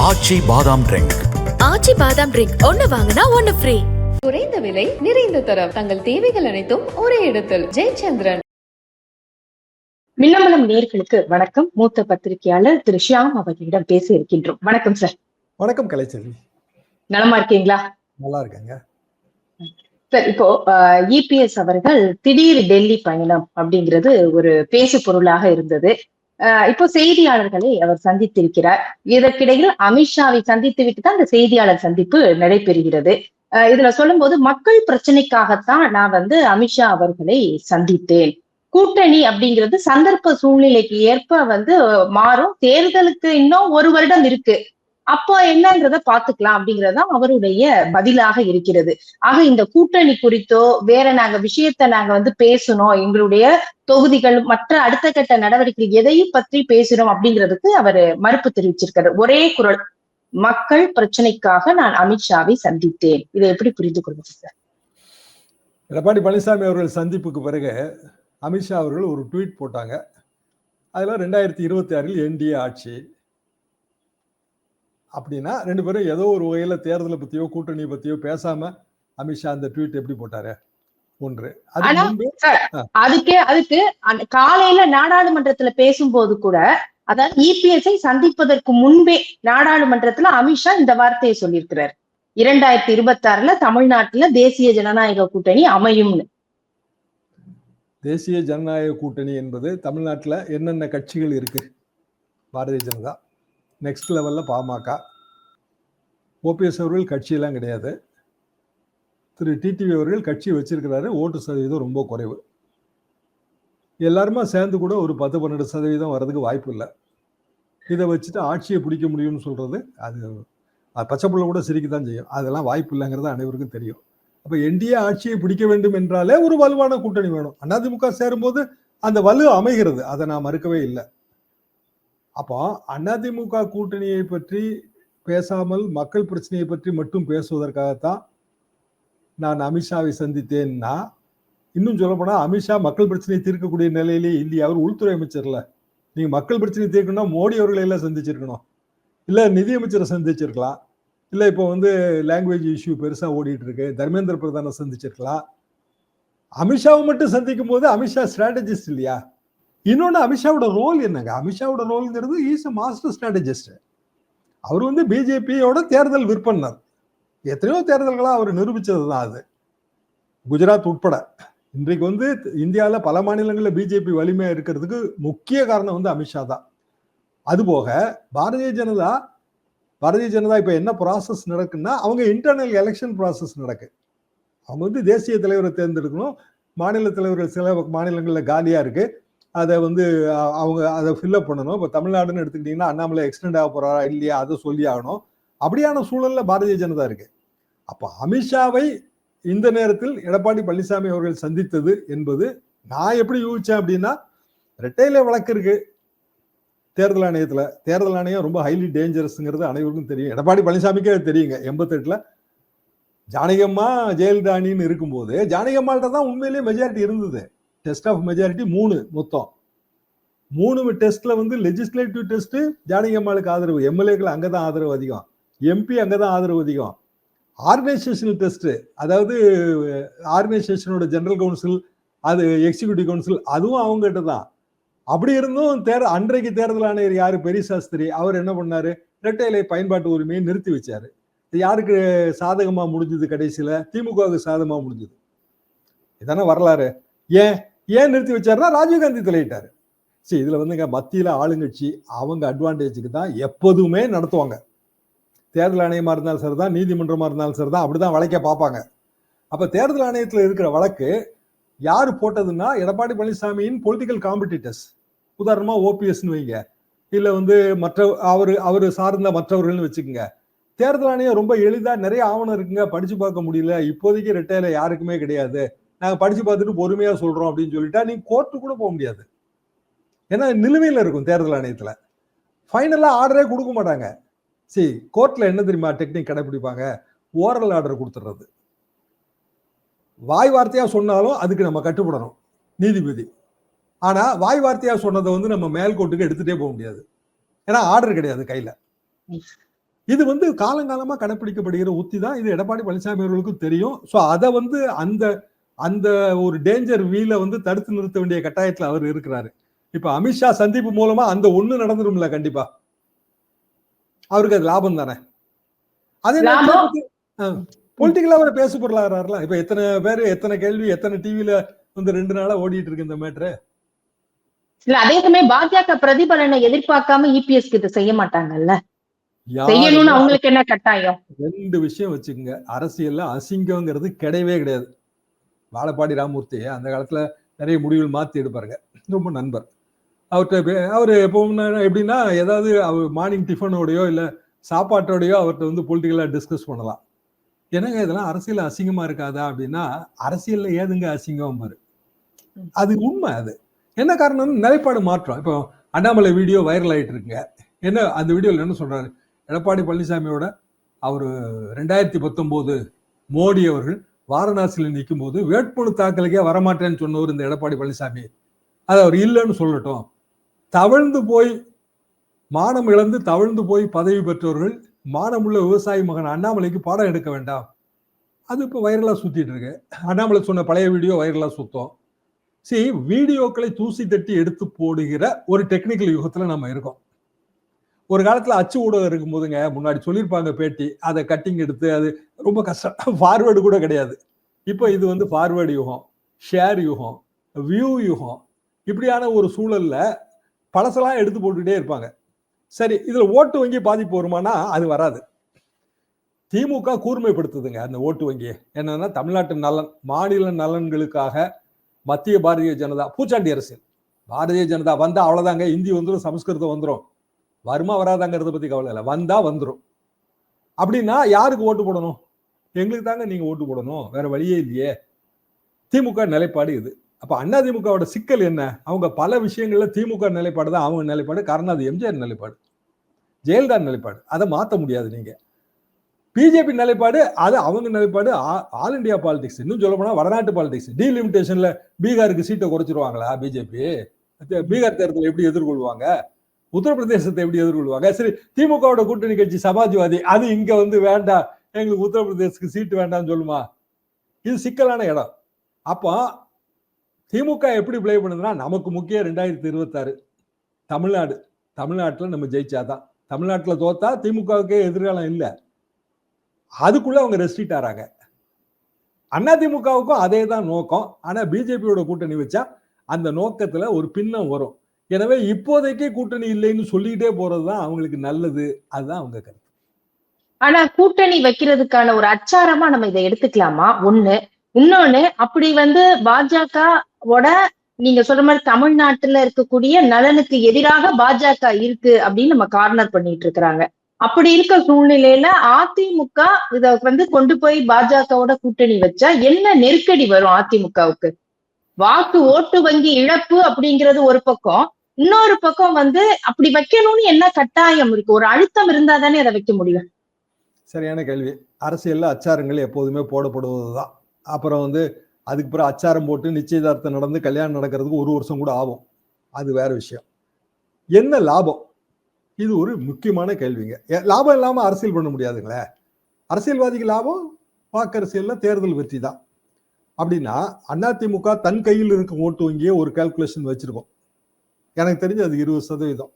ஆச்சி பாதாம் ட்ரிங்க் ஆச்சி பாதாம் ட்ரிங்க் ஒன்னு வாங்கினா ஒன்னு ஃப்ரீ குறைந்த விலை நிறைந்த தரம். தங்கள் தேவைகள் அனைத்தும் ஒரே இடத்தில். ஜெயச்சந்திரன். மின்னமலம் நேர்களுக்கு வணக்கம். மூத்த பத்திரிகையாளர் திரு ஷியாம் அவர்களிடம் பேச இருக்கின்றோம் வணக்கம் சார். வணக்கம் கலைச்செல்வி. நலமா இருக்கீங்களா? நல்லா இருக்காங்க. சார் இப்போ இபிஎஸ் அவர்கள் திடீர் டெல்லி பயணம் அப்படிங்கிறது ஒரு பேசு பொருளாக இருந்தது. இப்போ செய்தியாளர்களை அவர் சந்தித்திருக்கிறார். இதற்கிடையில் அமித்ஷாவை சந்தித்து விட்டு தான் இந்த செய்தியாளர் சந்திப்பு நடைபெறுகிறது. அஹ், இதுல சொல்லும்போது மக்கள் பிரச்சனைக்காகத்தான் நான் வந்து அமித்ஷா அவர்களை சந்தித்தேன். கூட்டணி அப்படிங்கிறது சந்தர்ப்ப சூழ்நிலைக்கு ஏற்ப வந்து மாறும். தேர்தலுக்கு இன்னும் ஒரு வருடம் இருக்கு. அப்போ என்னன்றத பாத்துக்கலாம் அப்படிங்கறதுதான் அவருடைய பதிலாக இருக்கிறது. ஆக இந்த கூட்டணி குறித்தோ வேற நாங்க விஷயத்த நாங்க வந்து பேசணும் எங்களுடைய தொகுதிகள் மற்ற அடுத்த கட்ட நடவடிக்கைகள் எதையும் பற்றி பேசுறோம் அப்படிங்கிறதுக்கு அவர் மறுப்பு தெரிவிச்சிருக்காரு. ஒரே குரல் மக்கள் பிரச்சனைக்காக நான் அமித்ஷாவை சந்தித்தேன். இதை எப்படி புரிந்து கொள்வது சார்? எடப்பாடி பழனிசாமி அவர்கள் சந்திப்புக்கு பிறகு அமித்ஷா அவர்கள் ஒரு ட்வீட் போட்டாங்க. அதில் ரெண்டாயிரத்தி இருபத்தி ஆறில் என்டிஏ ஆட்சி. அப்படின்னா ரெண்டு பேரும் ஏதோ ஒரு வகையில் தேர்தலை பற்றியோ கூட்டணியை பற்றியோ பேசாம அமித்ஷா அந்த ட்வீட் எப்படி போட்டாரு? ஒன்று. அதுக்கே அதுக்கு காலையில நாடாளுமன்றத்துல பேசும்போது கூட அதாவது இபிஎஸ்ஐ சந்திப்பதற்கு முன்பே நாடாளுமன்றத்துல அமித்ஷா இந்த வார்த்தையை சொல்லியிருக்கிறார். இரண்டாயிரத்தி இருபத்தி ஆறுல தமிழ்நாட்டுல தேசிய ஜனநாயக கூட்டணி அமையும்னு. தேசிய ஜனநாயக கூட்டணி என்பது தமிழ்நாட்டில் என்னென்ன கட்சிகள் இருக்கு? பாரதிய ஜனதா? நெக்ஸ்ட் லெவலில் பாமக. ஓபிஎஸ் அவர்கள் கட்சியெல்லாம் கிடையாது. திரு டிடிவி அவர்கள் கட்சி வச்சிருக்கிறாரு. ஓட்டு சதவீதம் ரொம்ப குறைவு. எல்லாருமா சேர்ந்து கூட ஒரு பத்து பன்னெண்டு சதவீதம் வர்றதுக்கு வாய்ப்பு இல்லை. இதை வச்சுட்டு ஆட்சியை பிடிக்க முடியும்னு சொல்கிறது அது அது பச்சை புள்ள கூட சிரிக்க தான் செய்யும். அதெல்லாம் வாய்ப்பு இல்லைங்கிறது அனைவருக்கும் தெரியும். அப்போ என்டிஏ ஆட்சியை பிடிக்க வேண்டும் என்றாலே ஒரு வலுவான கூட்டணி வேணும். அதிமுக சேரும்போது அந்த வலு அமைகிறது. அதை நான் மறுக்கவே இல்லை. அப்போ அதிமுக கூட்டணியை பற்றி பேசாமல் மக்கள் பிரச்சனையை பற்றி மட்டும் பேசுவதற்காகத்தான் நான் அமித்ஷாவை சந்தித்தேன்னா இன்னும் சொல்லப்போனால் அமித்ஷா மக்கள் பிரச்சனையை தீர்க்கக்கூடிய நிலையிலே இல்லையா அவர் உள்துறை அமைச்சர்ல. நீங்கள் மக்கள் பிரச்சனையை தீர்க்கணும்னா மோடி அவர்களை எல்லாம் சந்திச்சிருக்கணும். இல்லை நிதியமைச்சரை சந்திச்சிருக்கலாம். இல்லை இப்போ வந்து லாங்குவேஜ் இஷ்யூ பெருசாக ஓடிட்டு இருக்கு தர்மேந்திர பிரதானை சந்திச்சிருக்கலாம். அமித்ஷாவை மட்டும் சந்திக்கும் போது அமித்ஷா ஸ்ட்ராட்டஜிஸ்ட் இல்லையா? இன்னொன்று அமித்ஷாவோட ரோல் என்னங்க? அமித்ஷாவோட ரோல்ங்கிறது ஈஸ் அ மாஸ்டர் ஸ்ட்ராட்டஜிஸ்ட் அவர் வந்து பிஜேபியோட தேர்தல் விற்பனர். எத்தனையோ தேர்தல்களாக அவர் நிரூபித்தது தான் அது. குஜராத் உட்பட. இன்றைக்கு வந்து இந்தியாவில் பல மாநிலங்களில் பிஜேபி வலிமையாக இருக்கிறதுக்கு முக்கிய காரணம் வந்து அமித்ஷா தான் அதுபோக பாரதிய ஜனதா பாரதிய ஜனதா இப்போ என்ன ப்ராசஸ் நடக்குன்னா அவங்க இன்டர்னல் எலெக்ஷன் ப்ராசஸ் நடக்கு. அவங்க வந்து தேசிய தலைவரை தேர்ந்தெடுக்கணும். மாநில தலைவர்கள் சில மாநிலங்களில் காலியாக இருக்குது அதை வந்து அவங்க அதை ஃபில்அப் பண்ணணும். இப்போ தமிழ்நாடுன்னு எடுத்துக்கிட்டிங்கன்னா அண்ணாமலை எக்ஸ்டெண்ட் ஆக போகிறாரா இல்லையா அதை சொல்லி ஆகணும். அப்படியான சூழலில் பாரதிய ஜனதா இருக்கு. அப்போ அமித்ஷாவை இந்த நேரத்தில் எடப்பாடி பழனிசாமி அவர்கள் சந்தித்தது என்பது நான் எப்படி யூகிச்சேன் அப்படின்னா ரெட்டையில வழக்கு இருக்கு. தேர்தல் ஆணையத்தில் தேர்தல் ஆணையம் ரொம்ப ஹைலி டேஞ்சரஸ்ங்கிறது அனைவருக்கும் தெரியும். எடப்பாடி பழனிசாமிக்கே தெரியுங்க எண்பத்தெட்டில். ஜானகம்மா ஜெயலலிதாணின்னு இருக்கும்போது ஜானகம்மாள்கிட்ட தான் உண்மையிலேயே மெஜாரிட்டி இருந்தது. டெஸ்ட் ஆஃப் மெஜாரிட்டி மூணு மொத்தம். மூணு டெஸ்ட்ல வந்து லெஜிஸ்லேட்டிவ் டெஸ்ட் ஜானகம்மாளுக்கு ஆதரவு எம்எல்ஏக்கள் அங்கதான் ஆதரவு அதிகம். எம்பி அங்கே தான் ஆதரவு அதிகம். ஆர்கனைசேஷனல் டெஸ்ட் அதாவது ஆர்கனைசேஷனோட ஜெனரல் கவுன்சில் அது எக்ஸிக்யூட்டிவ் கவுன்சில் அதுவும் அவங்ககிட்ட தான் அப்படி இருந்தும் தேர் அன்றைக்கு தேர்தல் ஆணையர் யார்? பெரிய சாஸ்திரி. அவர் என்ன பண்ணார்? இரட்டை பயன்பாட்டு உரிமையை நிறுத்தி வச்சார். யாருக்கு சாதகமாக முடிஞ்சது கடைசியில்? திமுகவுக்கு சாதகமாக முடிஞ்சது. இதானே வரலாறு. ஏன்? ஏன் நிறுத்தி வச்சாருன்னா ராஜீவ்காந்தி தலையிட்டார். சரி இதில் வந்துங்க மத்தியில் ஆளுங்கட்சி அவங்க அட்வான்டேஜுக்கு தான் எப்போதுமே நடத்துவாங்க. தேர்தல் ஆணையமாக இருந்தாலும் சரிதான் நீதிமன்றமாக இருந்தாலும் சரி தான் அப்படி தான் வளைக்க பார்ப்பாங்க. அப்போ தேர்தல் ஆணையத்தில் இருக்கிற வழக்கு யார் போட்டதுன்னா எடப்பாடி பழனிசாமியின் பொலிட்டிக்கல் காம்படிட்டர்ஸ் உதாரணமாக ஓபிஎஸ்னு வைங்க. இல்லை வந்து மற்ற அவர் அவர் சார்ந்த மற்றவர்கள்னு வச்சுக்கோங்க. தேர்தல் ஆணையம் ரொம்ப எளிதாக நிறைய ஆவணம் இருக்குங்க படித்து பார்க்க முடியல. இப்போதைக்கு ரிட்டையரில் யாருக்குமே கிடையாது. நாங்க படிச்சு பார்த்துட்டு பொறுமையா சொல்றோம் அப்படின்னு சொல்லிட்டா நீங்க கோர்ட்டு கூட போக முடியாது. ஏன்னா நிலுவையில் இருக்கும் தேர்தல் ஆணையத்தில். ஃபைனலாக ஆர்டரே கொடுக்க மாட்டாங்க. சரி கோர்ட்டில் என்ன தெரியுமா டெக்னிக் கடைப்பிடிப்பாங்க? ஓரல் ஆர்டர் கொடுத்துட்றது. வாய் வார்த்தையாக சொன்னாலும் அதுக்கு நம்ம கட்டுப்படணும். நீதிபதி. ஆனால் வாய் வார்த்தையாக சொன்னதை வந்து நம்ம மேல் எடுத்துகிட்டே போக முடியாது. ஏன்னா ஆர்டர் கிடையாது கையில். இது வந்து காலங்காலமாக கடைப்பிடிக்கப்படுகிற உத்தி தான். இது எடப்பாடி பழனிசாமி அவர்களுக்கும் தெரியும். ஸோ அதை வந்து அந்த அந்த ஒரு டேஞ்சர் வீல வந்து தடுத்து நிறுத்த வேண்டிய கட்டாயத்துல அவர் இருக்கிறாரு. இப்ப அமித்ஷா சந்திப்பு மூலமா அந்த ஒண்ணு நடந்துரும்ல கண்டிப்பா. அவருக்கு அது லாபம் தானே. அதே? பொலிட்டிக்கலா அவர் பேசு பொருளாகிறாருல. இப்ப எத்தனை பேர் எத்தனை கேள்வி எத்தனை டிவில வந்து ரெண்டு நாளா ஓடிட்டு இருக்கு இந்த மேட்ரு இல்ல அதே சமயம் பாஜக பிரதிபலனை எதிர்பார்க்காம இபிஎஸ்க்கு இதை செய்ய மாட்டாங்கல்ல? செய்யணும்னு அவங்களுக்கு என்ன கட்டாயம்? ரெண்டு விஷயம் வச்சுக்கோங்க. அரசியல்ல அசிங்கங்கிறது கிடையவே கிடையாது. வாழப்பாடி ராமூர்த்தி அந்த காலத்துல நிறைய முடிவுகள் மாத்தி எடுப்பாருங்க. ரொம்ப நண்பர். அவர்கிட்ட அவரு எப்பவும் எப்படின்னா ஏதாவது அவர் மார்னிங் டிஃபனோடயோ இல்ல சாப்பாட்டோடயோ அவர்கிட்ட வந்து பொலிட்டிக்கலா டிஸ்கஸ் பண்ணலாம். என்னங்க இதெல்லாம் அரசியல் அசிங்கமா இருக்காதா அப்படின்னா அரசியல்ல ஏதுங்க அசிங்கம் பாரு அது உண்மை அது. என்ன காரணம் நிலைப்பாடு மாற்றம். இப்போ அண்ணாமலை வீடியோ வைரல் ஆயிட்டு இருக்குங்க என்ன அந்த வீடியோல என்ன சொல்றாரு? எடப்பாடி பழனிசாமியோட அவர் ரெண்டாயிரத்தி பத்தொன்பது மோடி அவர்கள் வாரணாசியில் நிற்கும் போது வேட்புமனு தாக்கலுக்கே வரமாட்டேன்னு சொன்னவர் இந்த எடப்பாடி பழனிசாமி. அது அவர் இல்லைன்னு சொல்லட்டும். தவழ்ந்து போய் மானம் இழந்து தவழ்ந்து போய் பதவி பெற்றவர்கள் மானமுள்ள விவசாயி மகன் அண்ணாமலைக்கு பாடம் எடுக்க வேண்டாம். அது இப்போ வைரலாக சுற்றிட்டு இருக்கு. அண்ணாமலை சொன்ன பழைய வீடியோ வைரலாக சுத்தம். சரி வீடியோக்களை தூசி தட்டி எடுத்து போடுகிற ஒரு டெக்னிக்கல் யுகத்தில் நம்ம இருக்கோம். ஒரு காலத்துல அச்சு ஊடகம் இருக்கும்போதுங்க முன்னாடி சொல்லியிருப்பாங்க பேட்டி. அதை கட்டிங் எடுத்து அது ரொம்ப கஷ்டம். ஃபார்வேர்டு கூட கிடையாது. இப்போ இது வந்து ஃபார்வேர்டு யுகம் ஷேர் யுகம் வியூ யுகம். இப்படியான ஒரு சூழல்ல பழசெல்லாம் எடுத்து போட்டுக்கிட்டே இருப்பாங்க. சரி இதுல ஓட்டு வங்கி பாதிப்பு வருமானா? அது வராது. திமுக கூர்மைப்படுத்துதுங்க அந்த ஓட்டு வங்கியை. என்னன்னா தமிழ்நாட்டு நலன் மாநில நலன்களுக்காக மத்திய பாரதிய ஜனதா பூச்சாண்டி அரசியல். பாரதிய ஜனதா வந்தா அவ்வளவுதாங்க இந்தி வந்துடும் சமஸ்கிருதம் வந்துடும் வருமா வராதாங்கிறத பத்தி கவலை இல்லை. வந்தா வந்துடும் அப்படின்னா யாருக்கு ஓட்டு போடணும்? எங்களுக்கு தாங்க நீங்க ஓட்டு போடணும். வேற வழியே இல்லையே. திமுக நிலைப்பாடு இது. அப்ப அண்ணா திமுகவோட சிக்கல் என்ன? அவங்க பல விஷயங்கள்ல திமுக நிலைப்பாடு தான் அவங்க நிலைப்பாடு. காரணம் அது எம்ஜிஆர் நிலைப்பாடு. ஜெயலலிதா நிலைப்பாடு. அதை மாற்ற முடியாது நீங்க. பிஜேபி நிலைப்பாடு அது அவங்க நிலைப்பாடு. ஆ- ஆல் இந்தியா பாலிடிக்ஸ். இன்னும் சொல்ல போனா வடநாட்டு பாலிடிக்ஸ். டீலிமிட்டேஷன்ல பீகாருக்கு சீட்டை குறைச்சிருவாங்களா பிஜேபி? பீகார் தேர்தலை எப்படி எதிர்கொள்வாங்க? உத்தரப்பிரதேசத்தை எப்படி எதிர்கொள்வாங்க? சரி திமுகவோட கூட்டணி கட்சி சமாஜ்வாதி அது இங்க வந்து வேண்டாம் எங்களுக்கு உத்தரப்பிரதேசத்துக்கு சீட்டு வேண்டாம்னு சொல்லுமா? இது சிக்கலான இடம். அப்போ திமுக எப்படி ப்ளே பண்ணுதுன்னா நமக்கு முக்கியம் ரெண்டாயிரத்தி இருபத்தாறு. தமிழ்நாடு. தமிழ்நாட்டில் நம்ம ஜெயிச்சாதான். தமிழ்நாட்டில் தோத்தா திமுகவுக்கே எதிர்காலம் இல்லை. அதுக்குள்ள அவங்க ரெஸ்ட்ரிக்ட் ஆறாங்க. அண்ணா திமுகவுக்கும் அதே தான் நோக்கம் ஆனால் பிஜேபியோட கூட்டணி வச்சா அந்த நோக்கத்தில் ஒரு பின்னம் வரும். எனவே இப்போதைக்கே கூட்டணி இல்லைன்னு சொல்லிட்டே போறதுதான் அவங்களுக்கு நல்லது. அதுதான் அவங்க கருத்து. ஆனா கூட்டணி வைக்கிறதுக்கான ஒரு அச்சாரமா நம்ம இதை எடுத்துக்கலாமா? ஒண்ணு. இன்னொன்னு அப்படி வந்து பாஜகவோட நீங்க சொல்ற மாதிரி தமிழ்நாட்டுல இருக்கக்கூடிய நலனுக்கு எதிராக பாஜக இருக்கு அப்படின்னு நம்ம கார்னர் பண்ணிட்டு இருக்கிறாங்க. அப்படி இருக்க சூழ்நிலையில அதிமுக இத வந்து கொண்டு போய் பாஜகவோட கூட்டணி வச்சா என்ன நெருக்கடி வரும் அதிமுகவுக்கு? வாக்கு ஓட்டு வங்கி இழப்பு அப்படிங்கிறது ஒரு பக்கம். இன்னொரு பக்கம் வந்து அப்படி வைக்கணும்னு என்ன கட்டாயம் இருக்கு? ஒரு அழுத்தம் இருந்தா தானே அதை வைக்க முடியும். சரியான கேள்வி. அரசியல்ல அச்சாரங்கள் எப்போதுமே போடப்படுவதுதான். அப்புறம் வந்து அதுக்கு பிறகு அச்சாரம் போட்டு நிச்சயதார்த்தம் நடந்து கல்யாணம் நடக்கிறதுக்கு ஒரு வருஷம் கூட ஆகும். அது வேற விஷயம். என்ன லாபம்? இது ஒரு முக்கியமான கேள்விங்க. லாபம் இல்லாம அரசியல் பண்ண முடியாதுங்களே. அரசியல்வாதிக்கு லாபம் வாக்கரசியல்ல தேர்தல் வெற்றி தான் அப்படின்னா அதிமுக தன் கையில் இருக்கும் ஓட்டு வங்கியே ஒரு கால்குலேஷன் வச்சிருக்கோம். எனக்கு தெரிஞ்சு அது இருபது சதவீதம்.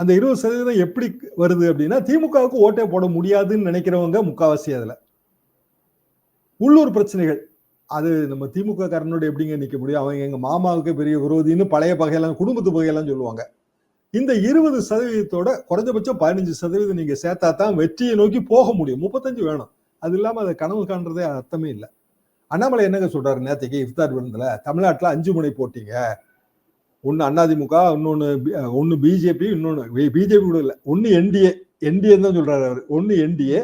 அந்த இருபது சதவீதம் எப்படி வருது அப்படின்னா திமுகவுக்கு ஓட்டே போட முடியாதுன்னு நினைக்கிறவங்க முக்காவாசி அதில். உள்ளூர் பிரச்சனைகள். அது நம்ம திமுக காரனோட எப்படிங்க நிற்க முடியும்? அவங்க எங்கள் மாமாவுக்கு பெரிய விரோதின்னு பழைய பகையெல்லாம் குடும்பத்து பகையெல்லாம் சொல்லுவாங்க. இந்த இருபது சதவீதத்தோட குறைஞ்சபட்சம் பதினஞ்சு சதவீதம் நீங்கள் சேர்த்தா தான் வெற்றியை நோக்கி போக முடியும். முப்பத்தஞ்சு வேணும். அது இல்லாமல் அதை கனவு காண்றதே அர்த்தமே இல்லை. அண்ணாமலை என்னங்க சொல்கிறாரு நேற்றுக்கு இஃப்தார் விருந்தில்? தமிழ்நாட்டில் அஞ்சு முனை போட்டீங்க. ஒன்று அதிமுக இன்னொன்று ஒன்று பிஜேபி இன்னொன்று பிஜேபி கூட இல்லை. ஒன்று என்டிஏ என்டிஏ தான் சொல்கிறாரு அவர். ஒன்று என்டிஏ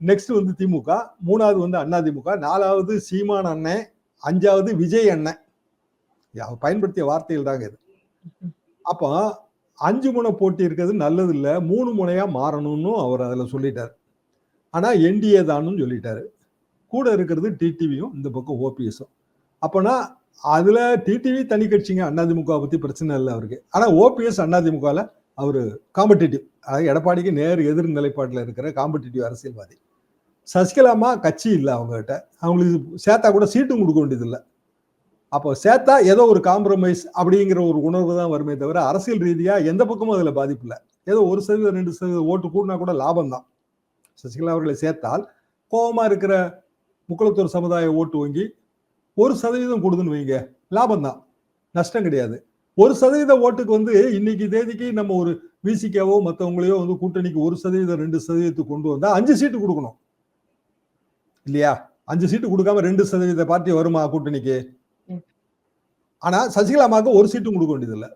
நெக்ஸ்ட் வந்து திமுக மூணாவது வந்து அதிமுக நாலாவது சீமான் அண்ணன் அஞ்சாவது விஜய் அண்ணன். பயன்படுத்திய வார்த்தைகள் தாங்க இது. அப்போ அஞ்சு முனை போட்டி இருக்கிறது நல்லது இல்லை மூணு முனையாக மாறணும்னு அவர் அதில் சொல்லிட்டார். ஆனால் என்டிஏ தானும் சொல்லிட்டாரு. கூட இருக்கிறது டிடிவியும் இந்த பக்கம் ஓபிஎஸும் அப்போனா அதுல டிடிவி தனி கட்சிங்க அதிமுக பத்தி பிரச்சனை இல்லை அவருக்கு. ஆனா ஓபிஎஸ் அதிமுகவில் அவர் காம்படிட்டிவ் அதாவது எடப்பாடிக்கு நேர் எதிர் நிலைப்பாட்டில் இருக்கிற காம்படிட்டிவ் அரசியல்வாதி. சசிகலாமா கட்சி இல்லை அவங்ககிட்ட. அவங்களுக்கு சேர்த்தா கூட சீட்டும் கொடுக்க வேண்டியதில்லை. அப்போ சேர்த்தா ஏதோ ஒரு காம்ப்ரமைஸ் அப்படிங்கிற ஒரு உணர்வு தான் வருமே தவிர அரசியல் ரீதியாக எந்த பக்கமும் அதில் பாதிப்பு இல்லை. ஏதோ ஒரு சதவீதம் ரெண்டு சதவீதம் ஓட்டு கூடினா கூட லாபம் தான். சசிகலா அவர்களை சேர்த்தால் கோபமாக இருக்கிற முக்குளத்தூர் சமுதாய ஓட்டு வங்கி ஒரு சதவீதம் கொடுதுன்னு வைங்க. லாபம் தான் நஷ்டம் கிடையாது. ஒரு சதவீத ஓட்டுக்கு வந்து இன்னைக்கு தேதிக்கு நம்ம ஒரு விசிகாவோ மற்றவங்களையோ வந்து கூட்டணிக்கு ஒரு சதவீதம் ரெண்டு சதவீதத்துக்கு கொண்டு வந்தா அஞ்சு சீட்டு கொடுக்கணும். இல்லையா? அஞ்சு சீட்டு கொடுக்காம ரெண்டு சதவீத பார்ட்டி வருமா கூட்டணிக்கு? ம். ஆனா சசிகலாமாவுக்கு ஒரு சீட்டும் கொடுக்க வேண்டியதில்லை.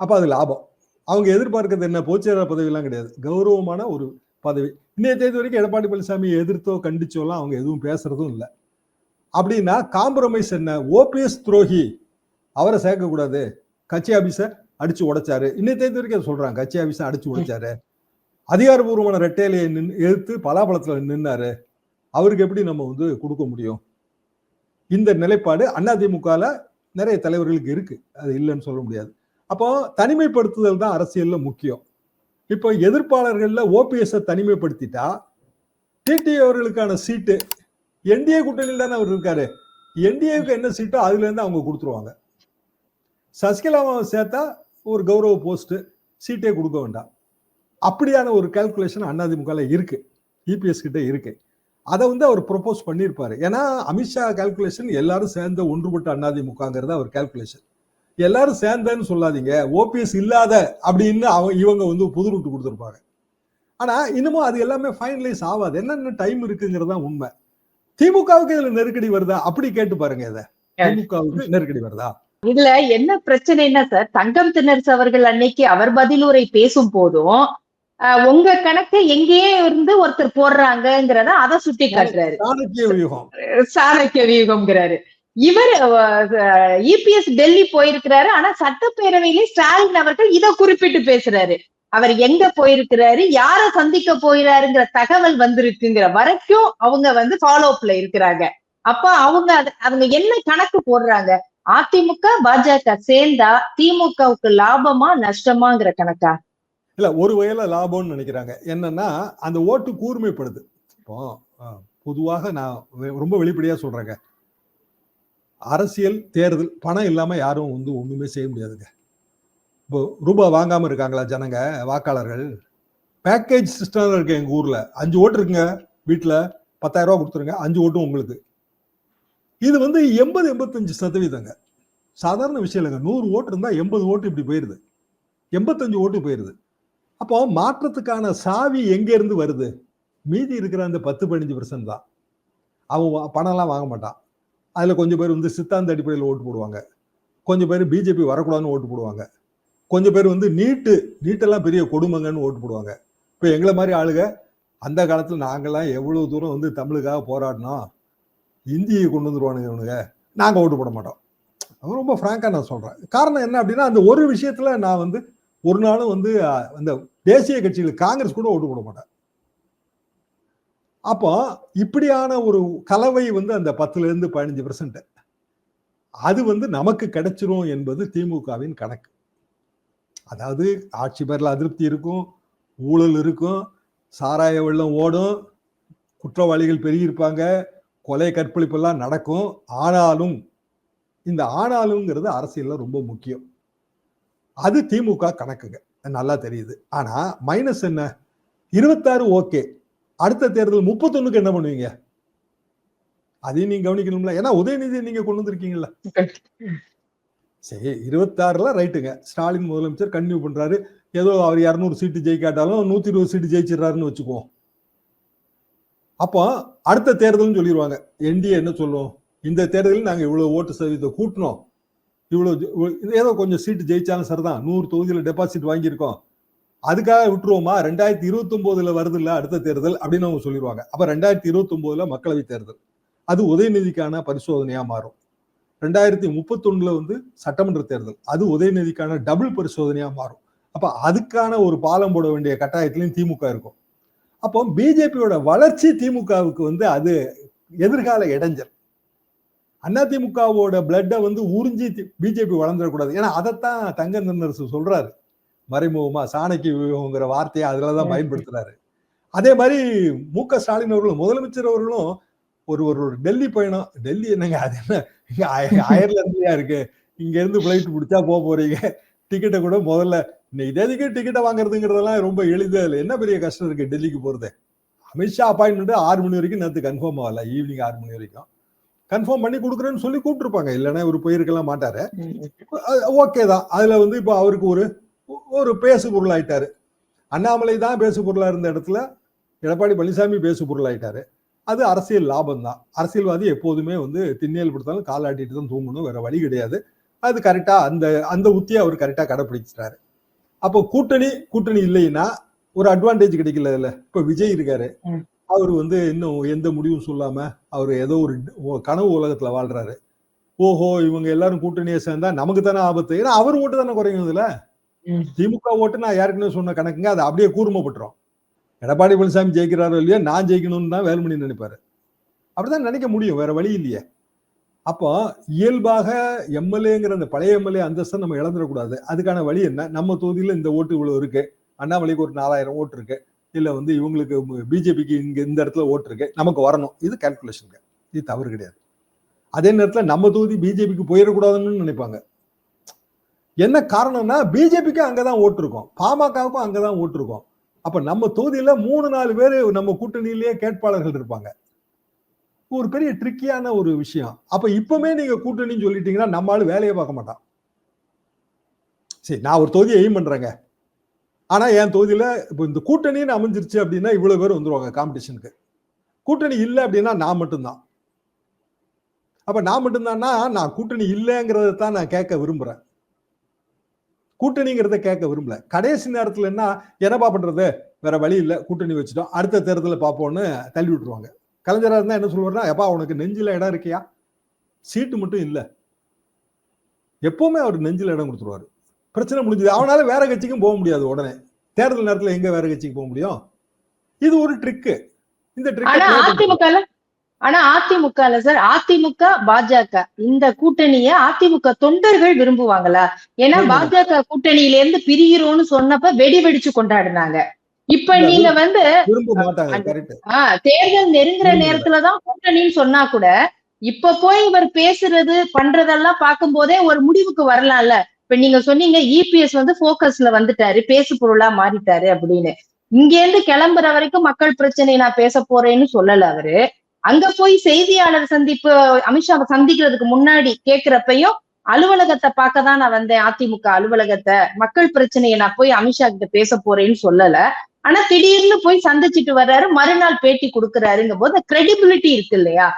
அப்ப அது லாபம். அவங்க எதிர்பார்க்கறது என்ன? பொதுச்செயலாளர் பதவியெல்லாம் கிடையாது. கௌரவமான ஒரு பதவி. இன்னைய தேதி வரைக்கும் எடப்பாடி பழனிசாமி எதிர்த்தோ கண்டிச்சோலாம் அவங்க எதுவும் பேசுறதும் இல்லை. அப்படின்னா காம்ப்ரமைஸ் என்ன? ஓபிஎஸ் துரோகி. அவரை சேர்க்கக்கூடாது கட்சி ஆபீஸை அடிச்சு உடைச்சாரு. இன்னும் தேதி வரைக்கும் அதை சொல்றாங்க. கட்சி ஆபீஸை அடிச்சு உடைச்சாரு. அதிகாரபூர்வமான ரெட்டையிலையை நின் எதிர்த்து பலாபலத்துல நின்னாரு. அவருக்கு எப்படி நம்ம வந்து கொடுக்க முடியும்? இந்த நிலைப்பாடு அதிமுகவில் நிறைய தலைவர்களுக்கு இருக்கு. அது இல்லைன்னு சொல்ல முடியாது. அப்போ தனிமைப்படுத்துதல் தான் அரசியல்ல முக்கியம். இப்போ எதிர்ப்பாளர்கள்ல ஓபிஎஸ்ஸை தனிமைப்படுத்திட்டா டிடி அவர்களுக்கான சீட்டு என்டிஏ கூட்டணியில் தானே அவர் இருக்காரு. என்டிஏவுக்கு என்ன சீட்டோ அதுலேருந்து அவங்க கொடுத்துருவாங்க. சசிகலாவை சேர்த்தா ஒரு கௌரவ போஸ்ட்டு சீட்டே கொடுக்க வேண்டாம். அப்படியான ஒரு கால்குலேஷன் அண்ணாதிமுகவில் இருக்குது இபிஎஸ் கிட்டே இருக்குது அதை வந்து அவர் ப்ரொப்போஸ் பண்ணியிருப்பார். ஏன்னா அமித்ஷா கால்குலேஷன் எல்லாரும் சேர்ந்த ஒன்றுபட்ட அண்ணாதிமுகங்கிறது அவர் கால்குலேஷன் எல்லாரும் சேர்ந்தன்னு சொல்லாதீங்க. ஓபிஎஸ் இல்லாத அப்படின்னு அவங்க இவங்க வந்து புது ரூட்டு கொடுத்துருப்பாங்க. ஆனால் இன்னமும் அது எல்லாமே ஃபைனலைஸ் ஆகாது. என்னென்ன டைம் இருக்குங்கிறது தான் உண்மை. திமுகவுக்கு இதுல நெருக்கடி வருதா? அப்படி கேட்டு பாருங்க இதை. திமுகவுக்கு நெருக்கடி வருதா? இதுல என்ன பிரச்சனைன்னா சார் தங்கம் திணர்ஸ் அவர்கள் அன்னைக்கு அவர் பதிலுரை பேசும் போதும் உங்க கணக்கு எங்கேயே இருந்து ஒருத்தர் போடுறாங்கங்கிறத அதை சுட்டி காட்டுறாரு. சாணக்கிய வியூகம். சாணக்கிய வியூகம்ங்கிறாரு. இவர் இபிஎஸ் டெல்லி போயிருக்கிறாரு ஆனா சட்டப்பேரவையிலே ஸ்டாலின் அவர்கள் இத குறிப்பிட்டு பேசுறாரு. அவர் எங்க போயிருக்கிறாரு யார சந்திக்க போயிறாருங்கிற தகவல் வந்திருக்குங்கிற வரைக்கும் அவங்க வந்து ஃபாலோ அப்ல இருக்கிறாங்க. அப்ப அவங்க அவங்க என்ன கணக்கு போடுறாங்க? அதிமுக பாஜக சேர்ந்தா திமுகவுக்கு லாபமா நஷ்டமாங்கிற கணக்கா? இல்ல ஒரு வகையில லாபம்னு நினைக்கிறாங்க. என்னன்னா அந்த ஓட்டு கூர்மைப்படுது. இப்போ பொதுவாக நான் ரொம்ப வெளிப்படையா சொல்றேங்க. அரசியல் தேர்தல் பணம் இல்லாம யாரும் வந்து ஒண்ணுமே செய்ய முடியாதுங்க. இப்போ ரூபாய் வாங்காமல் இருக்காங்களா ஜனங்க வாக்காளர்கள்? பேக்கேஜ் சிஸ்டம் இருக்கு எங்க ஊர்ல. அஞ்சு ஓட்டு இருக்குங்க வீட்டில் பத்தாயிரம் கொடுத்துருங்க அஞ்சு ஓட்டும் உங்களுக்கு. இது வந்து எண்பது எண்பத்தஞ்சு சதவீதங்க. சாதாரண விஷயம் இல்லைங்க. நூறு ஓட்டு இருந்தால் எண்பது ஓட்டு இப்படி போயிடுது எண்பத்தஞ்சு ஓட்டு போயிருது. அப்போ மாற்றத்துக்கான சாவி எங்கேருந்து வருது? மீதி இருக்கிற அந்த பத்து பதினஞ்சு பர்சன்ட் தான். அவன் வா- பணம்லாம் வாங்க மாட்டான். அதில் கொஞ்சம் பேர் வந்து சித்தாந்த அடிப்படையில் ஓட்டு போடுவாங்க. கொஞ்சம் பேர் பிஜேபி வரக்கூடாதுன்னு ஓட்டு போடுவாங்க. கொஞ்சம் பேர் வந்து நீட்டு நீட்டெல்லாம் பெரிய கொடுமைங்கன்னு ஓட்டு போடுவாங்க. இப்போ எங்களை மாதிரி ஆளுங்க அந்த காலத்தில் நாங்கள்லாம் எவ்வளோ தூரம் வந்து தமிழுக்காக போராடினோம் இந்தியை கொண்டு வந்துருவானுங்க இவனுங்க நாங்கள் ஓட்டு போட மாட்டோம். ரொம்ப ஃப்ராங்காக நான் சொல்கிறேன் காரணம் என்ன அப்படின்னா அந்த ஒரு விஷயத்தில் நான் வந்து ஒரு நாளும் வந்து அந்த தேசிய கட்சிகள் காங்கிரஸ் கூட ஓட்டு போட மாட்டேன். அப்போ இப்படியான ஒரு கலவை வந்து அந்த பத்துலேருந்து பதினஞ்சு பர்சன்ட் அது வந்து நமக்கு கிடைச்சிரும் என்பது திமுகவின் கணக்கு. அதாவது ஆட்சி பேரில் அதிருப்தி இருக்கும் ஊழல் இருக்கும் சாராய வெள்ளம் ஓடும் குற்றவாளிகள் பெருகியிருப்பாங்க கொலை கற்பழிப்பெல்லாம் நடக்கும். ஆனாலும் இந்த ஆனாலுங்கிறது அரசியலில் ரொம்ப முக்கியம். அது திமுக கணக்குங்க. நல்லா தெரியுது. ஆனால் மைனஸ் என்ன? இருபத்தாறு ஓகே. அடுத்த தேர்தல் முப்பத்தொன்னுக்கு என்ன பண்ணுவீங்க? அதையும் நீங்க கவனிக்கணும்ல. ஏன்னா உதயநிதி நீங்க கொண்டு வந்திருக்கீங்கல்ல. சரி இருபத்தாறுல ரைட்டுங்க. ஸ்டாலின் முதலமைச்சர் கன்டினியூ பண்றாரு. ஏதோ அவர் இரநூறு சீட்டு ஜெயிக்காட்டாலும் நூத்தி இருபது சீட்டு ஜெயிச்சிடறாருன்னு வச்சுக்குவோம். அப்போ அடுத்த தேர்தல்னு சொல்லிடுவாங்க. என்டிஏ என்ன சொல்லுவோம் இந்த தேர்தலில் நாங்கள் இவ்வளோ ஓட்டு சதவீதத்தை கூட்டினோம். இவ்வளோ ஜெ- ஏதோ கொஞ்சம் சீட்டு ஜெயிச்சாலும் சரிதான். நூறு தொகுதியில் டெபாசிட் வாங்கியிருக்கோம். அதுக்காக விட்டுருவோமா? ரெண்டாயிரத்தி இருபத்தொம்போதில் வருது இல்லை அடுத்த தேர்தல் அப்படின்னு அவங்க சொல்லிடுவாங்க. அப்போ ரெண்டாயிரத்தி இருபத்தொம்போதில் மக்களவை தேர்தல். அது உதயநிதிக்கான பரிசோதனையாக மாறும். ரெண்டாயிரத்தி முப்பத்தொன்னுல வந்து சட்டமன்ற தேர்தல். அது உதயநிதிக்கான டபுள் பரிசோதனையா மாறும். அப்ப அதுக்கான ஒரு பாலம் போட வேண்டிய கட்டாயத்திலையும் திமுக இருக்கும். அப்போ பிஜேபியோட வளர்ச்சி திமுகவுக்கு வந்து அது எதிர்கால இடைஞ்சல். அதிமுகவோட பிளட்டை வந்து உறிஞ்சி பிஜேபி வளர்ந்துடக்கூடாது ஏன்னா அதைத்தான் தங்க நின்னரசு சொல்றாரு. மறைமுகமா சாணக்கிய வியூகங்கிற வார்த்தையை அதுலதான் பயன்படுத்துறாரு. அதே மாதிரி மு க ஸ்டாலின் அவர்களும் முதலமைச்சர் அவர்களும் ஒரு ஒரு டெல்லி பயணம். டெல்லி என்னங்க அது என்ன? அயர்லாந்துலயா இருக்கு? இங்க இருந்து பிளைட் பிடிச்சா போக போறீங்க. டிக்கெட்டை கூட முதல்ல இன்னைக்கு தேதிக்கு டிக்கெட்டை வாங்குறதுங்கிறதெல்லாம் ரொம்ப எளிது. அதுல என்ன பெரிய கஷ்டம் இருக்கு டெல்லிக்கு போறது? அமித்ஷா அப்பாயின்மெண்ட் ஆறு மணி வரைக்கும் நேற்று கன்ஃபார்ம் ஆகல. ஈவினிங் ஆறு மணி வரைக்கும். கன்ஃபார்ம் பண்ணி கொடுக்குறேன்னு சொல்லி கூப்பிட்டுருப்பாங்க. இல்லைன்னா இவர் போயிருக்கலாம் மாட்டாரு. ஓகே தான். அதுல வந்து இப்போ அவருக்கு ஒரு ஒரு பேசு பொருள் ஆயிட்டாரு அண்ணாமலை தான் பேசு பொருளா இருந்த இடத்துல எடப்பாடி பழனிசாமி பேசு பொருள் ஆயிட்டாரு அது அரசியல் லாபம் தான் அரசியல்வாதி எப்போதுமே வந்து திண்ணியல் படுத்தாலும் காலாட்டிட்டு தான் தூங்கணும் வேற வழி கிடையாது. அது கரெக்டா அந்த அந்த உத்தியை அவர் கரெக்டா கடைபிடிச்சிட்டாரு அப்போ கூட்டணி கூட்டணி இல்லைன்னா ஒரு அட்வான்டேஜ் கிடைக்கல இல்ல இப்ப விஜய் இருக்காரு. அவர் வந்து இன்னும் எந்த முடிவும் சொல்லாம அவர் ஏதோ ஒரு கனவு உலகத்துல வாழ்றாரு. ஓஹோ இவங்க எல்லாரும் கூட்டணியை சேர்ந்தா நமக்கு தானே ஆபத்து. ஏன்னா அவர் ஓட்டு தானே குறையும் இதுல. திமுக ஓட்டு நான் ஏற்கனவே சொன்ன கணக்குங்க அது அப்படியே கூர்மப்பட்டுரும் எடப்பாடி பழனிசாமி ஜெயிக்கிறாரோ இல்லையோ நான் ஜெயிக்கணும்னு தான் வேலுமணி நினைப்பாரு. அப்படிதான் நினைக்க முடியும் வேற வழி இல்லையே. அப்போ இயல்பாக எம்எல்ஏங்கிற அந்த பழைய எம்எல்ஏ அந்தஸ்தை நம்ம இழந்துடக்கூடாது. அதுக்கான வழி என்ன? நம்ம தொகுதியில் இந்த ஓட்டு இவ்வளோ இருக்கு. அண்ணாமலைக்கு ஒரு நாலாயிரம் ஓட்டு இருக்கு. இல்லை வந்து இவங்களுக்கு பிஜேபிக்கு இங்கே இந்த இடத்துல ஓட்டு இருக்கு. நமக்கு வரணும். இது கேல்குலேஷனுங்க இது தவறு கிடையாது. அதே நேரத்தில் நம்ம தொகுதி பிஜேபிக்கு போயிடக்கூடாதுன்னு நினைப்பாங்க. என்ன காரணம்னா பிஜேபிக்கு அங்கதான் ஓட்டு இருக்கும். பாமகவுக்கும் அங்கதான் ஓட்டு இருக்கும். அப்ப நம்ம தொகுதியில மூணு நாலு பேர் நம்ம கூட்டணியிலேயே கேட்பாளர்கள் இருப்பாங்க. ஒரு பெரிய ட்ரிக்கியான ஒரு விஷயம். அப்ப இப்பவுமே நீங்க கூட்டணின்னு சொல்லிட்டீங்கன்னா நம்ம ஆளு வேலையை பார்க்க மாட்டான். சரி நான் ஒரு தொகுதியை எய்ம் பண்றேங்க. ஆனா என் தொகுதியில இப்போ இந்த கூட்டணின்னு அமைஞ்சிருச்சு அப்படின்னா இவ்வளவு பேர் வந்துருவாங்க காம்படிஷனுக்கு கூட்டணி இல்லை அப்படின்னா நான் மட்டும்தான். அப்ப நான் மட்டும்தான்னா நான் கூட்டணி இல்லைங்கிறத தான் நான் கேட்க விரும்புறேன். கூட்டணிங்கிறத கேட்க விரும்பல. கடைசி நேரத்துல என்ன என்னப்பா பண்றது? வேற வழி இல்லை. கூட்டணி வச்சுட்டோம். அடுத்த தேர்தலில் பார்ப்போம்னு தள்ளி விட்டுருவாங்க. கலைஞரா இருந்தா என்ன சொல்லுவாருன்னா எப்பா உனக்கு நெஞ்சில இடம் இருக்கியா? சீட்டு மட்டும் இல்ல. எப்பவுமே அவர் நெஞ்சில இடம் கொடுத்துருவாரு. பிரச்சனை முடிஞ்சது. அவனால வேற கட்சிக்கும் போக முடியாது உடனே. தேர்தல் நேரத்துல எங்க வேற கட்சிக்கு போக முடியும்? இது ஒரு ட்ரிக்கு இந்த ட்ரிக் ஆனா அதிமுகல சார். அதிமுக பாஜக. இந்த கூட்டணிய அதிமுக தொண்டர்கள் விரும்புவாங்களா? ஏன்னா. பாஜக கூட்டணியில இருந்து பிரிகிறோம்னு சொன்னப்ப வெடி வெடிச்சு கொண்டாடினாங்க. இப்ப நீங்க வந்து தேர்தல் நெருங்குற. நேரத்துலதான் கூட்டணின்னு சொன்னா கூட இப்ப போய் இவர் பேசுறது பண்றதெல்லாம் பார்க்கும் போதே ஒரு முடிவுக்கு வரலாம்ல. இப்ப நீங்க சொன்னீங்க இபிஎஸ் வந்து போக்கஸ்ல வந்துட்டாரு பேசு பொருளா மாறிட்டாரு அப்படின்னு. இங்க இருந்து கிளம்புற வரைக்கும் மக்கள் பிரச்சனை நான் பேச போறேன்னு சொல்லல அவரு. அங்க போய் செய்தியாளர் சந்திப்பு அமித்ஷா சந்திக்கிறதுக்கு முன்னாடி கேக்குறப்பையும் அலுவலகத்தை பார்க்க தான் நான் வந்தேன். அதிமுக அலுவலகத்தை. மக்கள் பிரச்சனையை நான் போய் அமித்ஷா கிட்ட பேச போறேன்னு சொல்லல. ஆனா திடீர்னு போய் சந்திச்சிட்டு வர்றாரு. மறுநாள் பேட்டி கொடுக்குறாருங்கும் போது கிரெடிபிலிட்டி இருக்கு இல்லையா?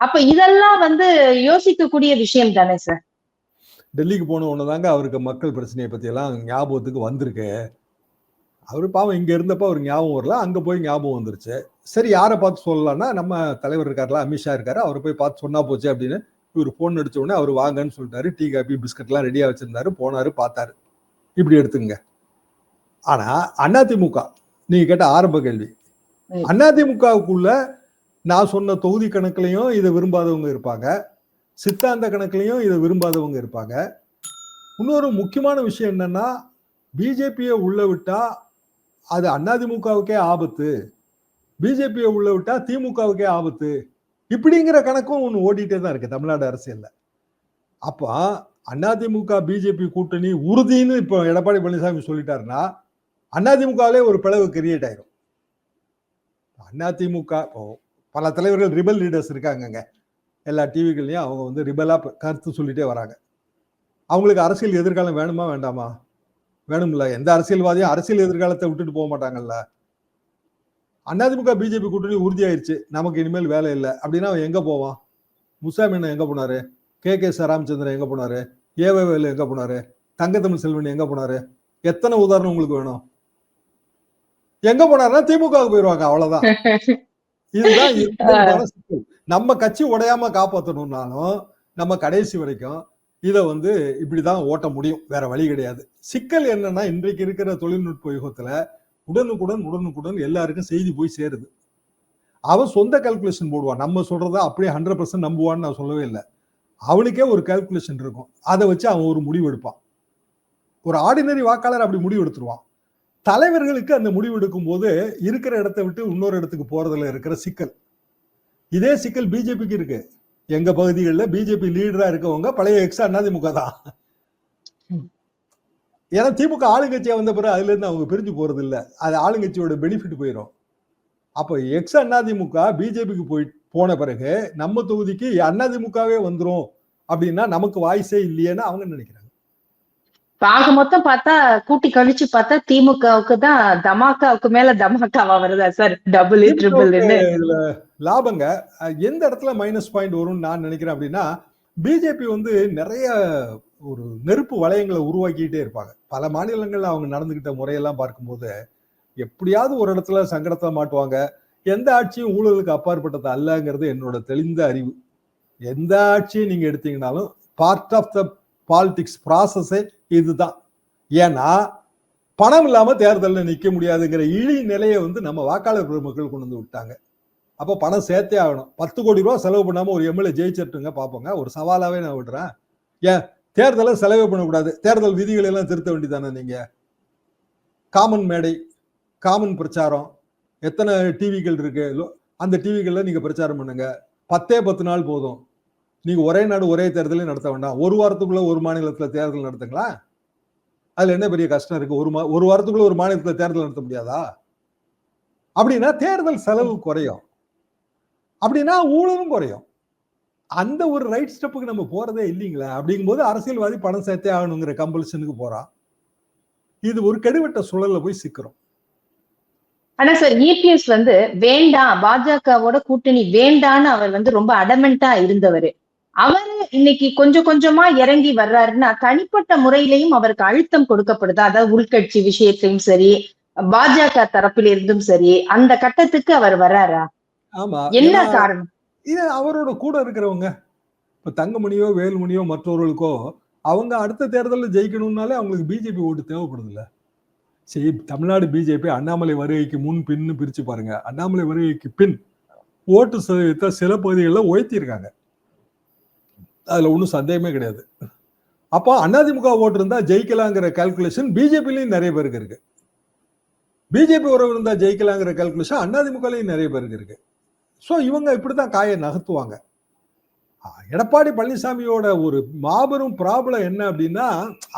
அப்ப இதெல்லாம் வந்து யோசிக்கக்கூடிய விஷயம் தானே சார் டெல்லிக்கு போன ஒண்ணு தாங்க அவருக்கு மக்கள் பிரச்சனையை பத்தி எல்லாம் ஞாபகத்துக்கு வந்திருக்கு. அவரு பாவம் இங்க இருந்தப்ப அவருக்கு ஞாபகம் வரல. அங்க போய் ஞாபகம் வந்துருச்சு. சரி யாரை பார்த்து சொல்லலாம்னா நம்ம தலைவர் இருக்காருல அமித்ஷா இருக்காரு. அவரை போய் பார்த்து சொன்னா போச்சு அப்படின்னு இவர் போன் அடிச்ச உடனே அவர் வாங்கன்னு சொல்லிட்டாரு. டீ காபி பிஸ்கட்லாம் ரெடியா வச்சிருந்தாரு. போனாரு பார்த்தாரு. இப்படி எடுத்துங்க ஆனா அதிமுக நீங்க கேட்ட ஆரம்ப கேள்வி. ம். அதிமுகவுக்குள்ள நான் சொன்ன தொகுதி கணக்குலயும் இதை விரும்பாதவங்க இருப்பாங்க. சித்தாந்த கணக்குலயும் இதை விரும்பாதவங்க இருப்பாங்க. இன்னொரு முக்கியமான விஷயம் என்னன்னா பிஜேபியை உள்ள விட்டா அது அதிமுகவுக்கே ஆபத்து. பிஜேபியை உள்ள விட்டா திமுகவுக்கே ஆபத்து. இப்படிங்கிற கணக்கும் ஒன்று ஓடிட்டே தான் இருக்கு தமிழ்நாடு அரசியல்ல. அப்போ அதிமுக பிஜேபி கூட்டணி உறுதின்னு இப்போ எடப்பாடி பழனிசாமி சொல்லிட்டாருன்னா அதிமுகவிலே ஒரு பிளவு கிரியேட் ஆயிரும். அதிமுக இப்போ பல தலைவர்கள் ரிபல் லீடர்ஸ் இருக்காங்கங்க. எல்லா டிவிகள்லையும் அவங்க வந்து ரிபலாக கருத்து சொல்லிட்டே வராங்க. அவங்களுக்கு அரசியல் எதிர்காலம் வேணுமா வேண்டாமா? வேணும்ல. எந்த அரசியல்வாதியும் அரசியல் எதிர்காலத்தை விட்டுட்டு போக மாட்டாங்கல்ல. அதிமுக பிஜேபி கூட்டணி உறுதியாயிருச்சு. நமக்கு இனிமேல் வேலை இல்லை. அப்படின்னா அவன் எங்க போவான்? முசாமின் எங்க போனாரு? கே. கே. ராமச்சந்திரன் எங்க போனாரு? ஏவேவேலு எங்க போனாரு? தங்கத்தமிழ் செல்வன் எங்க போனாரு? எத்தனை உதாரணம் உங்களுக்கு வேணும்? எங்க போனாருன்னா திமுகவுக்கு போயிருவாங்க அவ்வளவுதான். இதுதான் நம்ம கட்சி உடையாம காப்பாற்றணும்னாலும் நம்ம கடைசி வரைக்கும் இதை வந்து இப்படிதான் ஓட்ட முடியும். வேற வழி கிடையாது. சிக்கல் என்னன்னா இன்றைக்கு இருக்கிற தொழில்நுட்ப யுகத்துல உடனுக்குடன் உடனுக்குடன் எல்லாருக்கும் செய்தி போய் சேருது. அவன் சொந்த கால்குலேஷன் போடுவான். நம்ம சொல்றத அப்படியே ஹண்ட்ரட் பர்சன்ட் நம்புவான்னு நான் சொல்லவே இல்லை. அவனுக்கே ஒரு கால்குலேஷன் இருக்கும். அதை வச்சு அவன் ஒரு முடிவு எடுப்பான். ஒரு ஆர்டினரி வாக்காளர் அப்படி முடிவு எடுத்துருவான். தலைவர்களுக்கு அந்த முடிவு எடுக்கும் போது இருக்கிற இடத்த விட்டு இன்னொரு இடத்துக்கு போறதுல இருக்கிற சிக்கல். இதே சிக்கல் பிஜேபிக்கு இருக்கு. எங்க பகுதிகளில் பிஜேபி லீடரா இருக்கவங்க பழைய எக்ஸ் அதிமுக தான். ஏன்னா திமுக ஆளுங்கட்சியா வந்த பிறகு அதுல இருந்து அவங்க பிரிஞ்சு போறது இல்ல அது ஆளுங்கட்சியோட பெனிஃபிட் போயிடும் அப்போ எக்ஸ் அதிமுக பிஜேபிக்கு போய் போன பிறகு நம்ம தொகுதிக்கு அதிமுகவே வந்துரும் அப்படின்னா நமக்கு வாய்ஸே இல்லையேன்னு அவங்க நினைக்கிறாங்க. ஆக மொத்தம் பார்த்தா கூட்டி கழிச்சு பார்த்தா திமுகவுக்கு தான் தமாக்காவுக்கு மேல தமாக்காவா வருதா சார்? Double triple லாபங்க. எந்த இடத்துல மைனஸ் பாயிண்ட் வரும்னு நான் நினைக்கிறேன் அப்படின்னா பிஜேபி வந்து நிறைய ஒரு நெருப்பு வளையங்களை உருவாக்கிட்டே இருப்பாங்க. பல மாநிலங்கள்ல அவங்க நடந்துகிட்ட முறையெல்லாம் பார்க்கும்போது எப்படியாவது ஒரு இடத்துல சங்கடத்தை மாட்டுவாங்க. எந்த ஆட்சியும் ஊழலுக்கு அப்பாற்பட்டது அல்லங்கிறது என்னோட தெளிந்த அறிவு. எந்த ஆட்சியும் நீங்க எடுத்தீங்கனாலும் பார்ட் ஆஃப் த பாலிடிக்ஸ் ப்ராசஸே இதுதான். ஏன்னா பணம் இல்லாம தேர்தலில் நிக்க முடியாதுங்கிற இழி நிலையை வந்து நம்ம வாக்காளர் பெருமக்கள் கொண்டு வந்து விட்டாங்க. அப்போ பணம் சேர்த்தே ஆகணும். பத்து கோடி ரூபா செலவு பண்ணாம ஒரு எம்எல்ஏ ஜெயிச்சிட்டுங்க பார்ப்போங்க ஒரு சவாலாவே நான் விடுறேன். ஏன்? தேர்தலை செலவே பண்ணக்கூடாது. தேர்தல் விதிகளை எல்லாம் திருத்த வேண்டியதானே நீங்க? காமன் மேடை காமன் பிரச்சாரம் எத்தனை டிவிகள் இருக்கு? அந்த டிவிகளில் நீங்க பிரச்சாரம் பண்ணுங்க. பத்தே பத்து நாள் போதும். நீங்க ஒரே நாடு ஒரே தேர்தலையும் நடத்த வேண்டாம். ஒரு வாரத்துக்குள்ள ஒரு மாநிலத்தில் தேர்தல் நடத்துங்களா? அதுல என்ன பெரிய கஷ்டம் இருக்கு? ஒரு மா ஒரு வாரத்துக்குள்ள ஒரு மாநிலத்தில் தேர்தல் நடத்த முடியாதா? அப்படின்னா தேர்தல் செலவு குறையும். அப்படின்னா ஊழலும் குறையும். அந்த ஒரு ரைட் ஸ்டெப்புக்கு நம்ம போறதே இல்லைங்களா? அப்படிங்கும்போது அரசியல்வாதி பணம் சேர்த்தே ஆகணுங்கிற கம்பல்ஷனுக்கு போறான் இது ஒரு கெடுவட்ட சூழல்ல போய் சிக்கிறோம். ஆனா சார் இபிஎஸ் வந்து வேண்டாம் பாஜகவோட கூட்டணி வேண்டான்னு அவர் வந்து ரொம்ப அடமெண்டா இருந்தவர். அவரு இன்னைக்கு கொஞ்சம் கொஞ்சமா இறங்கி வர்றாருன்னா தனிப்பட்ட முறையிலையும் அவருக்கு அழுத்தம் கொடுக்கப்படுதா? அதாவது உள்கட்சி விஷயத்திலும் சரி பாஜக தரப்பிலிருந்தும் சரி அந்த கட்டத்துக்கு அவர் வர்றாரா? என்ன காரணம்? இது அவரோட கூட இருக்கிறவங்க? இப்போ தங்கமணியோ வேலுமணியோ மற்றவர்களுக்கோ அவங்க அடுத்த தேர்தலில் ஜெயிக்கணும்னாலே அவங்களுக்கு பிஜேபி ஓட்டு தேவைப்படுதுல்ல. சரி தமிழ்நாடு பிஜேபி அண்ணாமலை வருகைக்கு முன் பின்னு பிரித்து பாருங்க. அண்ணாமலை வருகைக்கு பின் ஓட்டு சதவீதத்தை சில பகுதிகளில் உயர்த்தியிருக்காங்க. அதில் ஒன்றும் சந்தேகமே கிடையாது. அப்போ அதிமுக ஓட்டு இருந்தால் ஜெயிக்கலாங்கிற கால்குலேஷன் பிஜேபிலையும் நிறைய பேருக்கு இருக்கு. பிஜேபி உறவு இருந்தால் ஜெயிக்கலாங்கிற கால்குலேஷன் அதிமுகலையும் நிறைய பேருக்கு இருக்கு. ஸோ இவங்க இப்படி தான் காயை நகர்த்துவாங்க. எடப்பாடி பழனிசாமியோட ஒரு மாபெரும் ப்ராப்ளம் என்ன அப்படின்னா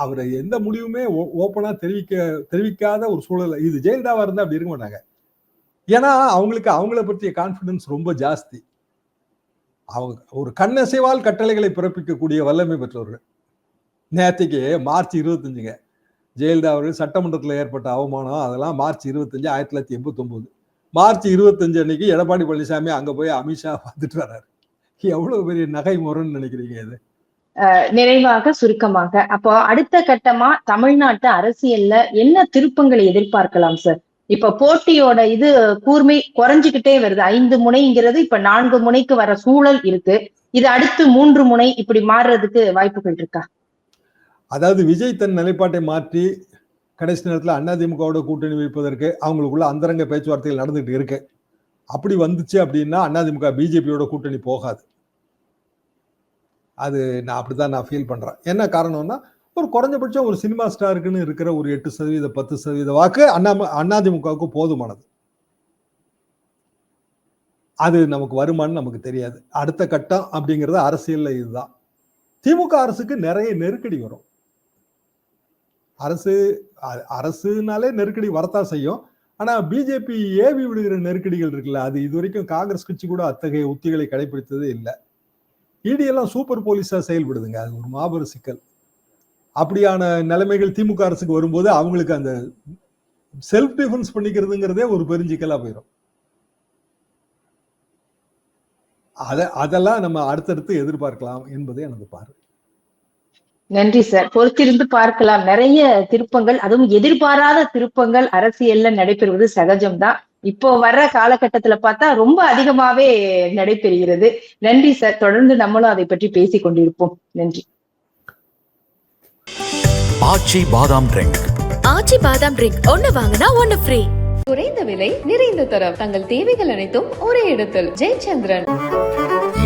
அவரை எந்த முடிவுமே ஓப்பனாக தெரிவிக்க தெரிவிக்காத ஒரு சூழல் இது ஜெயலலிதாவாக இருந்தால் அப்படி இருக்க மாட்டாங்க. ஏன்னா அவங்களுக்கு அவங்கள பற்றிய கான்ஃபிடன்ஸ் ரொம்ப ஜாஸ்தி. அவங்க ஒரு கண்ணசைவால் கட்டளைகளை பிறப்பிக்கக்கூடிய வல்லமை பெற்றவர்கள். நேற்றுக்கு மார்ச் இருபத்தஞ்சுங்க. ஜெயலலிதா அவர்கள் சட்டமன்றத்தில் ஏற்பட்ட அவமானம் அதெல்லாம் மார்ச் இருபத்தஞ்சு ஆயிரத்தி தொள்ளாயிரத்தி எண்பத்தொம்போது. மார்ச் இருபத்தஞ்சு அன்னைக்கு எடப்பாடி பழனிசாமி அங்க போய் அமித்ஷா பார்த்துட்டு வர்றாரு. எவ்வளவு பெரிய நகை முறைன்னு நினைக்கிறீங்க இது? நிறைவாக சுருக்கமாக. அப்போ அடுத்த கட்டமா தமிழ்நாட்டு அரசியல்ல என்ன திருப்பங்களை எதிர்பார்க்கலாம் சார் இப்ப போட்டியோட இது கூர்மை குறைஞ்சுக்கிட்டே வருது. ஐந்து முனைங்கிறது இப்ப நான்கு முனைக்கு வர சூழல் இருக்கு. இது அடுத்து மூன்று முனை இப்படி மாறுறதுக்கு வாய்ப்புகள் இருக்கா? அதாவது விஜய் தன் நிலைப்பாட்டை மாற்றி கடைசி நேரத்தில் அதிமுகவோட கூட்டணி வைப்பதற்கு அவங்களுக்குள்ள அந்தரங்க பேச்சுவார்த்தைகள் நடந்துகிட்டு இருக்கு. அப்படி வந்துச்சு அப்படின்னா அதிமுக பிஜேபியோட கூட்டணி போகாது. அது நான் அப்படி தான் நான் ஃபீல் பண்ணுறேன் என்ன காரணம்னா ஒரு குறைஞ்சபட்சம் ஒரு சினிமா ஸ்டாருக்குன்னு இருக்கிற ஒரு எட்டு சதவீத பத்து சதவீத வாக்கு அண்ணா அதிமுகவுக்கு போதுமானது. அது நமக்கு வருமானு நமக்கு தெரியாது. அடுத்த கட்டம் அப்படிங்கிறது அரசியலில் இதுதான். திமுக அரசுக்கு நிறைய நெருக்கடி வரும். அரசு அ- அரசுனாலே நெருக்கடி வரத்தான் செய்யும். ஆனா பிஜேபி ஏவி விடுகிற நெருக்கடிகள் இருக்குல்ல அது இது வரைக்கும் காங்கிரஸ் கட்சி கூட அத்தகைய உத்திகளை கடைபிடித்ததே இல்லை. இடி எல்லாம் சூப்பர் போலீஸா செயல்படுதுங்க அது ஒரு மாபெரும் சிக்கல். அப்படியான நிலைமைகள் திமுக அரசுக்கு வரும்போது அவங்களுக்கு அந்த செல்ஃப் டிஃபென்ஸ் பண்ணிக்கிறதுங்கிறதே ஒரு பெருஞ்சிக்கலா போயிடும் அதை அதெல்லாம் நம்ம அடுத்தடுத்து எதிர்பார்க்கலாம் என்பது எனது பார்வை. நன்றி சார். பொறுத்திருந்து பார்க்கலாம். நிறைய திருப்பங்கள் அதுவும் எதிர்பாராத திருப்பங்கள் அரசியல்ல நடைபெறுவது சகஜம்தான். இப்போ வர்ற காலகட்டத்துல பார்த்தா ரொம்ப அதிகமாவே நடைபெறுகிறது. நன்றி சார். தொடர்ந்து நம்மளும் அதை பற்றி பேசிக் கொண்டிருப்போம். நன்றி. ஆச்சி பாதாம் ட்ரிங்க். ஆச்சி பாதாம் ட்ரிங்க். ஒன்னு வாங்கினா ஒன்னு ஃப்ரீ குறைந்த விலை நிறைந்த தரம். தங்கள் தேவைகள் அனைத்தும் ஒரே இடத்தில். ஜெயச்சந்திரன்.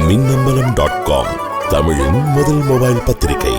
மின்னம்பலம் டாட் காம் தமிழின் முதல் மொபைல் பத்திரிகை.